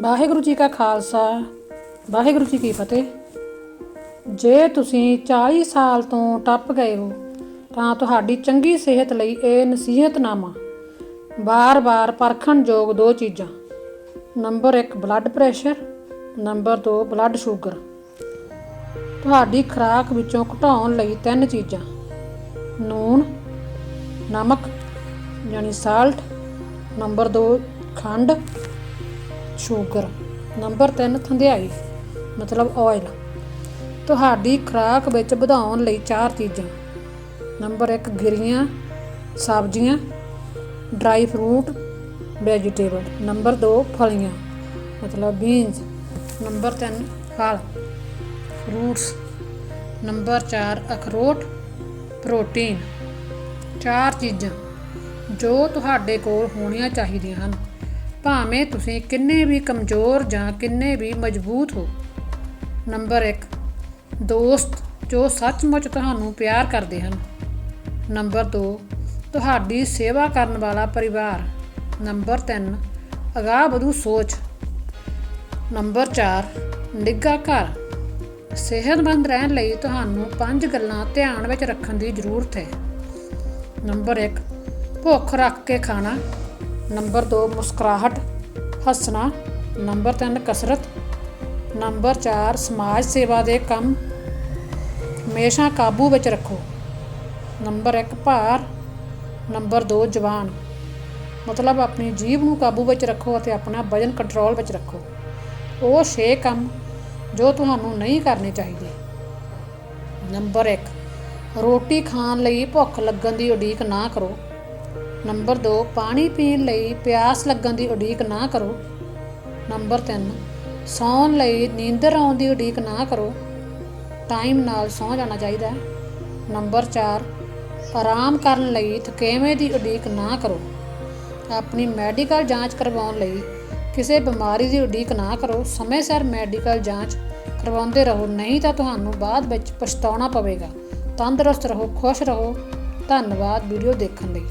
ਵਾਹਿਗੁਰੂ ਜੀ ਕਾ ਖਾਲਸਾ, ਵਾਹਿਗੁਰੂ ਜੀ ਕੀ ਫਤਿਹ। ਜੇ ਤੁਸੀਂ 40 ਸਾਲ ਤੋਂ ਟੱਪ ਗਏ ਹੋ, ਤਾਂ ਤੁਹਾਡੀ ਚੰਗੀ ਸਿਹਤ ਲਈ ਇਹ ਨਸੀਹਤਨਾਮਾ। ਬਾਰ-ਬਾਰ ਪਰਖਣ ਯੋਗ ਦੋ ਚੀਜ਼ਾਂ। Number 1 blood pressure number 2 blood sugar ਤੁਹਾਡੀ ਖੁਰਾਕ ਵਿੱਚੋਂ ਘਟਾਉਣ ਲਈ ਤਿੰਨ ਚੀਜ਼ਾਂ। ਨੂਣ, ਨਮਕ, ਯਾਨੀ ਸਾਲਟ ਨੰਬਰ 2 ਖੰਡ ਸ਼ੂਗਰ। ਨੰਬਰ 3 ਥੰਧਿਆਈ, ਮਤਲਬ ਆਇਲ ਤੁਹਾਡੀ ਖੁਰਾਕ ਵਿੱਚ ਵਧਾਉਣ ਲਈ ਚਾਰ ਚੀਜ਼ਾਂ। ਨੰਬਰ 1 ਗਿਰੀਆਂ, ਸਬਜ਼ੀਆਂ ਡਰਾਈ ਫਰੂਟ ਵੈਜੀਟੇਬਲ ਨੰਬਰ 2 ਫਲੀਆਂ, ਮਤਲਬ ਬੀਨਸ ਨੰਬਰ 3 ਫਲ ਫਰੂਟਸ ਨੰਬਰ 4 ਅਖਰੋਟ ਪ੍ਰੋਟੀਨ ਚਾਰ ਚੀਜ਼ਾਂ ਜੋ ਤੁਹਾਡੇ ਕੋਲ ਹੋਣੀਆਂ ਚਾਹੀਦੀਆਂ ਹਨ। ਭਾਵੇਂ ਤੁਸੀਂ ਕਿੰਨੇ ਵੀ ਕਮਜ਼ੋਰ ਜਾਂ ਕਿੰਨੇ ਵੀ ਮਜ਼ਬੂਤ ਹੋ। ਨੰਬਰ 1 ਦੋਸਤ ਜੋ ਸੱਚਮੁੱਚ ਤੁਹਾਨੂੰ ਪਿਆਰ ਕਰਦੇ ਹਨ। ਨੰਬਰ 2 ਤੁਹਾਡੀ ਸੇਵਾ ਕਰਨ ਵਾਲਾ ਪਰਿਵਾਰ। ਨੰਬਰ 3 ਅਗਾਹ ਵਧੂ ਸੋਚ। ਨੰਬਰ 4 ਨਿੱਘਾ ਘਰ। ਸਿਹਤਮੰਦ ਰਹਿਣ ਲਈ ਤੁਹਾਨੂੰ ਪੰਜ ਗੱਲਾਂ ਧਿਆਨ ਵਿੱਚ ਰੱਖਣ ਦੀ ਜ਼ਰੂਰਤ ਹੈ। ਨੰਬਰ 1 ਭੁੱਖ ਰੱਖ ਕੇ ਖਾਣਾ। ਨੰਬਰ 2 ਮੁਸਕਰਾਹਟ, ਹੱਸਣਾ, ਨੰਬਰ 3 ਕਸਰਤ, ਨੰਬਰ 4 ਸਮਾਜ ਸੇਵਾ ਦੇ ਕੰਮ, ਹਮੇਸ਼ਾ ਕਾਬੂ ਵਿੱਚ ਰੱਖੋ। ਨੰਬਰ 1 ਭਾਰ, ਨੰਬਰ 2 ਜਵਾਨ। ਮਤਲਬ ਆਪਣੀ ਜੀਭ ਨੂੰ ਕਾਬੂ ਵਿੱਚ ਰੱਖੋ ਅਤੇ ਆਪਣਾ ਵਜਨ ਕੰਟਰੋਲ ਵਿੱਚ ਰੱਖੋ। ਉਹ 6 ਕੰਮ ਜੋ ਤੁਹਾਨੂੰ ਨਹੀਂ ਕਰਨੇ ਚਾਹੀਦੇ। ਨੰਬਰ 1 ਰੋਟੀ ਖਾਣ ਲਈ ਭੁੱਖ ਲੱਗਣ ਦੀ ਉਡੀਕ ਨਾ ਕਰੋ। ਨੰਬਰ 2 ਪਾਣੀ ਪੀਣ ਲਈ ਪਿਆਸ ਲੱਗਣ ਦੀ ਉਡੀਕ ਨਾ ਕਰੋ। ਨੰਬਰ 3 ਸੌਣ ਲਈ ਨੀਂਦਰ ਆਉਣ ਦੀ ਉਡੀਕ ਨਾ ਕਰੋ। ਟਾਈਮ ਨਾਲ ਸੌ ਜਾਣਾ ਚਾਹੀਦਾ ਹੈ। ਨੰਬਰ 4 ਆਰਾਮ ਕਰਨ ਲਈ ਥਕੇਵੇਂ ਦੀ ਉਡੀਕ ਨਾ ਕਰੋ। ਆਪਣੀ ਮੈਡੀਕਲ ਜਾਂਚ ਕਰਵਾਉਣ ਲਈ ਕਿਸੇ ਬਿਮਾਰੀ ਦੀ ਉਡੀਕ ਨਾ ਕਰੋ। ਸਮੇਂ ਸਿਰ ਮੈਡੀਕਲ ਜਾਂਚ ਕਰਵਾਉਂਦੇ ਰਹੋ, ਨਹੀਂ ਤਾਂ ਤੁਹਾਨੂੰ ਬਾਅਦ ਵਿੱਚ ਪਛਤਾਉਣਾ ਪਵੇਗਾ। ਤੰਦਰੁਸਤ ਰਹੋ, ਖੁਸ਼ ਰਹੋ। ਧੰਨਵਾਦ ਵੀਡੀਓ ਦੇਖਣ ਲਈ।